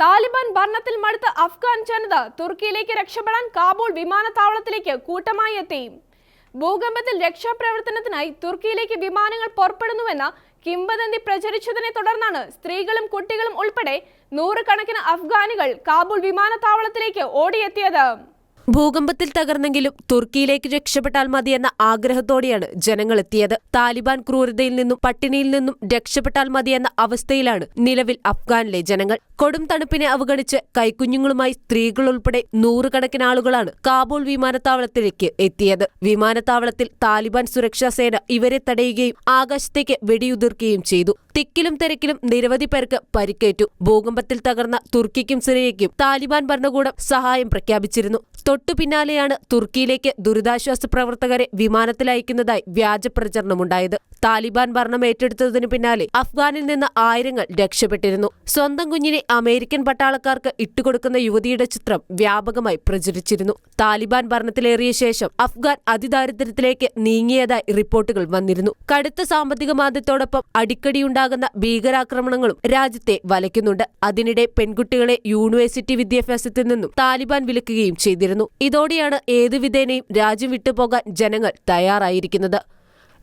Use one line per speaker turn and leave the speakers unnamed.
താലിബാൻ ഭരണത്തിൽ മടുത്ത അഫ്ഗാൻ ജനത തുർക്കിയിലേക്ക് രക്ഷപ്പെടാൻ കാബൂൾ വിമാനത്താവളത്തിലേക്ക് കൂട്ടമായി എത്തി. ഭൂകമ്പത്തിൽ രക്ഷാപ്രവർത്തനത്തിനായി തുർക്കിയിലേക്ക് വിമാനങ്ങൾ പുറപ്പെടുന്നുവെന്ന കിംവദന്തി പ്രചരിച്ചതിനെ തുടർന്നാണ് സ്ത്രീകളും കുട്ടികളും ഉൾപ്പെടെ നൂറുകണക്കിന് അഫ്ഗാനികൾ കാബൂൾ വിമാനത്താവളത്തിലേക്ക് ഓടിയെത്തിയത്.
ഭൂകമ്പത്തിൽ തകർന്നെങ്കിലും തുർക്കിയിലേക്ക് രക്ഷപ്പെട്ടാൽ മതിയെന്ന ആഗ്രഹത്തോടെയാണ് ജനങ്ങൾ എത്തിയത്. താലിബാൻ ക്രൂരതയിൽ നിന്നും പട്ടിണിയിൽ നിന്നും രക്ഷപ്പെട്ടാൽ മതിയെന്ന അവസ്ഥയിലാണ് നിലവിൽ അഫ്ഗാനിലെ ജനങ്ങൾ. കൊടും തണുപ്പിനെ അവഗണിച്ച് കൈക്കുഞ്ഞുങ്ങളുമായി സ്ത്രീകൾ ഉൾപ്പെടെ നൂറുകണക്കിന് ആളുകളാണ് കാബൂൾ വിമാനത്താവളത്തിലേക്ക് എത്തിയത്. വിമാനത്താവളത്തിൽ താലിബാൻ സുരക്ഷാ സേന ഇവരെ തടയുകയും ആകാശത്തേക്ക് വെടിയുതിർക്കുകയും ചെയ്തു. തിക്കിലും തിരക്കിലും നിരവധി പേർക്ക് പരിക്കേറ്റു. ഭൂകമ്പത്തിൽ തകർന്ന തുർക്കിക്കും സിറിയയ്ക്കും താലിബാൻ ഭരണകൂടം സഹായം പ്രഖ്യാപിച്ചിരുന്നു. തൊട്ടു പിന്നാലെയാണ് തുർക്കിയിലേക്ക് ദുരിതാശ്വാസ പ്രവർത്തകരെ വിമാനത്തിലയക്കുന്നതായി വ്യാജ പ്രചരണമുണ്ടായത്. താലിബാൻ ഭരണം ഏറ്റെടുത്തതിന് പിന്നാലെ അഫ്ഗാനിൽ നിന്ന് ആയിരങ്ങൾ രക്ഷപ്പെട്ടിരുന്നു. സ്വന്തം കുഞ്ഞിനെ അമേരിക്കൻ പട്ടാളക്കാർക്ക് ഇട്ടുകൊടുക്കുന്ന യുവതിയുടെ ചിത്രം വ്യാപകമായി പ്രചരിച്ചിരുന്നു. താലിബാൻ ഭരണത്തിലേറിയ ശേഷം അഫ്ഗാൻ അതിദാരിദ്ര്യത്തിലേക്ക് നീങ്ങിയതായി റിപ്പോർട്ടുകൾ വന്നിരുന്നു. കടുത്ത സാമ്പത്തിക മാന്ദ്യത്തോടൊപ്പം അടിക്കടിയുണ്ടാകുന്ന ഭീകരാക്രമണങ്ങളും രാജ്യത്തെ വലയ്ക്കുന്നുണ്ട്. അതിനിടെ പെൺകുട്ടികളെ യൂണിവേഴ്സിറ്റി വിദ്യാഭ്യാസത്തിൽ നിന്നും താലിബാൻ വിലക്കുകയും ചെയ്തിരുന്നു. ഇതോടെയാണ് ഏതു വിധേനയും രാജ്യം വിട്ടുപോകാൻ ജനങ്ങൾ തയ്യാറായിരിക്കുന്നത്.